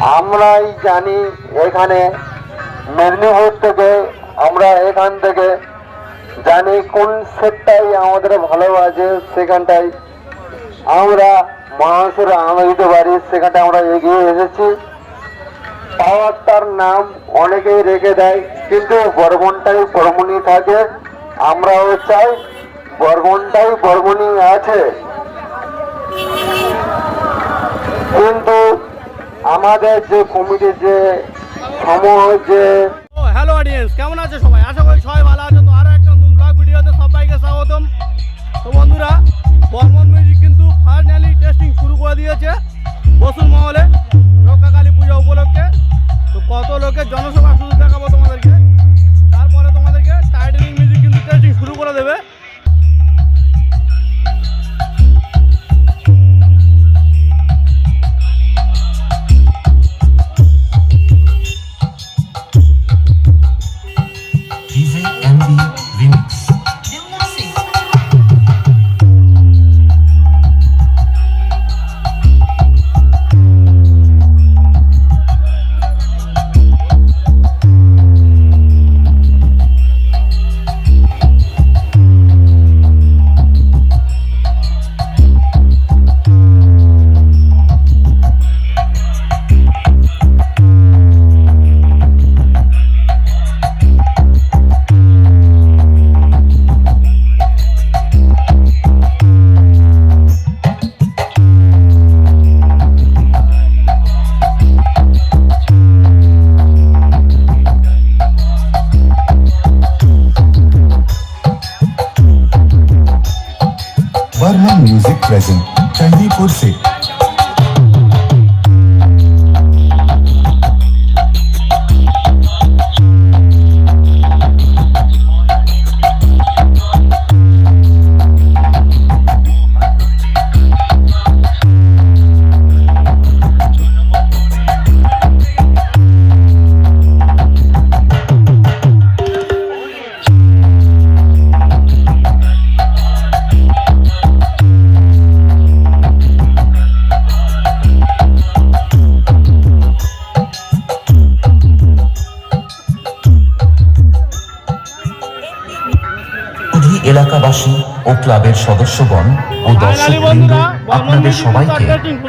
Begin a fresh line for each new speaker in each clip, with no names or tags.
আমরাই জানি এখানে মেদিনীপুর থেকে, আমরা এখান থেকে জানি কোন সেটটাই আমাদের ভালো আছে সেখানটাই আমরা মানুষের আনন্দ পারি সেখানটা আমরা এগিয়ে এসেছি। পাওয়ারটার নাম অনেকেই রেখে দেয়, কিন্তু বর্মনটাই বর্মনই থাকে। আমরাও চাই বর্মনটাই বর্মনই আছে। কিন্তু আমাদের যে কমিটির যে সমূহ যে
হ্যালো অডিয়েন্স কেমন আছে সবাই? আশা করি সবাই ভালো আছে। তো আরও একটা নতুন ব্লগ ভিডিওতে সবাইকে স্বাগতম। তো বন্ধুরা, বর্মন মিউজিক কিন্তু
present. Chandipur से
এলাকাবাসী ও ক্লাবের সদস্যগণ ও দর্শকবৃন্দ আপনাদের সবাইকে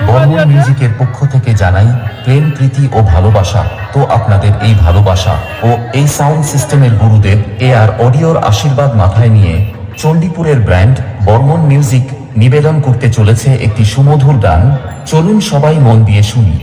বর্মন মিউজিকের পক্ষ থেকে জানাই প্রেম প্রীতি ও ভালোবাসা। তো আপনাদের এই ভালোবাসা ও এই সাউন্ড সিস্টেমের গুরুদেব এ আর অডিওর আশীর্বাদ মাথায় নিয়ে চণ্ডীপুরের ব্র্যান্ড বর্মন মিউজিক নিবেদন করতে চলেছে একটি সুমধুর গান। চলুন সবাই মন দিয়ে শুনি।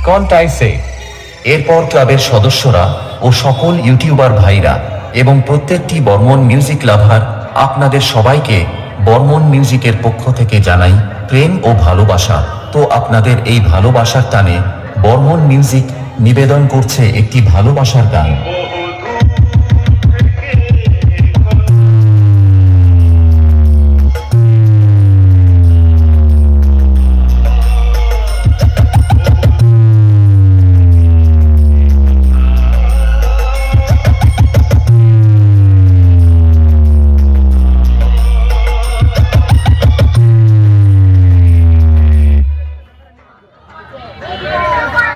Say.
এরপর ক্লাবের সদস্যরা ও সকল ইউটিউবার ভাইরা এবং প্রত্যেকটি বর্মন মিউজিক লাভার আপনাদের সবাইকে বর্মন মিউজিকের পক্ষ থেকে জানাই প্রেম ও ভালোবাসা তো আপনাদের এই ভালোবাসার টানে বর্মন মিউজিক নিবেদন করছে একটি ভালোবাসার গান